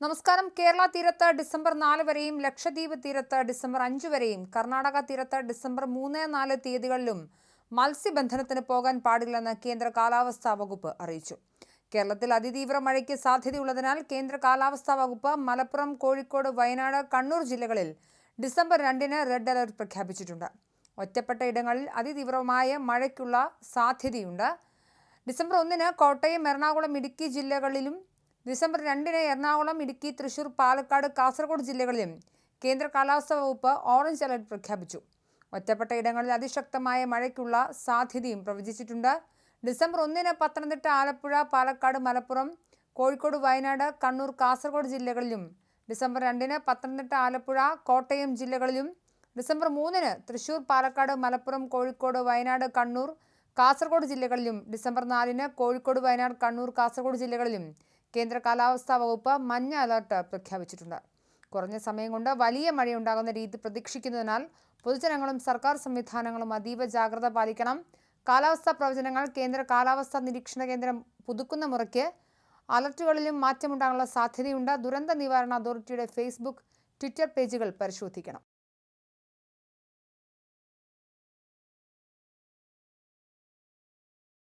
നമസ്കാരം. കേരള തീരത്ത് ഡിസംബർ നാല് വരെയും ലക്ഷദ്വീപ് തീരത്ത് ഡിസംബർ അഞ്ച് വരെയും കർണാടക തീരത്ത് ഡിസംബർ മൂന്ന് നാല് തീയതികളിലും മത്സ്യബന്ധനത്തിന് പോകാൻ പാടില്ലെന്ന് കേന്ദ്ര കാലാവസ്ഥാ വകുപ്പ് അറിയിച്ചു. കേരളത്തിൽ അതിതീവ്ര മഴയ്ക്ക് സാധ്യതയുള്ളതിനാൽ കേന്ദ്ര കാലാവസ്ഥാ വകുപ്പ് മലപ്പുറം കോഴിക്കോട് വയനാട് കണ്ണൂർ ജില്ലകളിൽ ഡിസംബർ രണ്ടിന് റെഡ് അലർട്ട് പ്രഖ്യാപിച്ചിട്ടുണ്ട്. ഒറ്റപ്പെട്ട ഇടങ്ങളിൽ അതിതീവ്രമായ മഴയ്ക്കുള്ള സാധ്യതയുണ്ട്. ഡിസംബർ ഒന്നിന് കോട്ടയം എറണാകുളം ഇടുക്കി ജില്ലകളിലും ഡിസംബർ രണ്ടിന് എറണാകുളം ഇടുക്കി തൃശൂർ പാലക്കാട് കാസർഗോഡ് ജില്ലകളിലും കേന്ദ്ര കാലാവസ്ഥാ വകുപ്പ് ഓറഞ്ച് അലർട്ട് പ്രഖ്യാപിച്ചു. ഒറ്റപ്പെട്ട ഇടങ്ങളിൽ അതിശക്തമായ മഴയ്ക്കുള്ള സാധ്യതയും പ്രവചിച്ചിട്ടുണ്ട്. ഡിസംബർ ഒന്നിന് പത്തനംതിട്ട ആലപ്പുഴ പാലക്കാട് മലപ്പുറം കോഴിക്കോട് വയനാട് കണ്ണൂർ കാസർഗോഡ് ജില്ലകളിലും ഡിസംബർ രണ്ടിന് പത്തനംതിട്ട ആലപ്പുഴ കോട്ടയം ജില്ലകളിലും ഡിസംബർ മൂന്നിന് തൃശൂർ പാലക്കാട് മലപ്പുറം കോഴിക്കോട് വയനാട് കണ്ണൂർ കാസർഗോഡ് ജില്ലകളിലും ഡിസംബർ നാലിന് കോഴിക്കോട് വയനാട് കണ്ണൂർ കാസർഗോഡ് ജില്ലകളിലും കേന്ദ്ര കാലാവസ്ഥാ വകുപ്പ് മഞ്ഞ അലർട്ട് പ്രഖ്യാപിച്ചിട്ടുണ്ട്. കുറഞ്ഞ സമയം കൊണ്ട് വലിയ മഴയുണ്ടാകുന്ന രീതി പ്രതീക്ഷിക്കുന്നതിനാൽ പൊതുജനങ്ങളും സർക്കാർ സംവിധാനങ്ങളും അതീവ ജാഗ്രത പാലിക്കണം. കാലാവസ്ഥാ പ്രവചനങ്ങൾ കേന്ദ്ര കാലാവസ്ഥാ നിരീക്ഷണ കേന്ദ്രം പുതുക്കുന്ന മുറയ്ക്ക് അലർട്ടുകളിലും മാറ്റമുണ്ടാകാനുള്ള സാധ്യതയുണ്ട്. ദുരന്ത നിവാരണ അതോറിറ്റിയുടെ ഫേസ്ബുക്ക് ട്വിറ്റർ പേജുകൾ പരിശോധിക്കണം.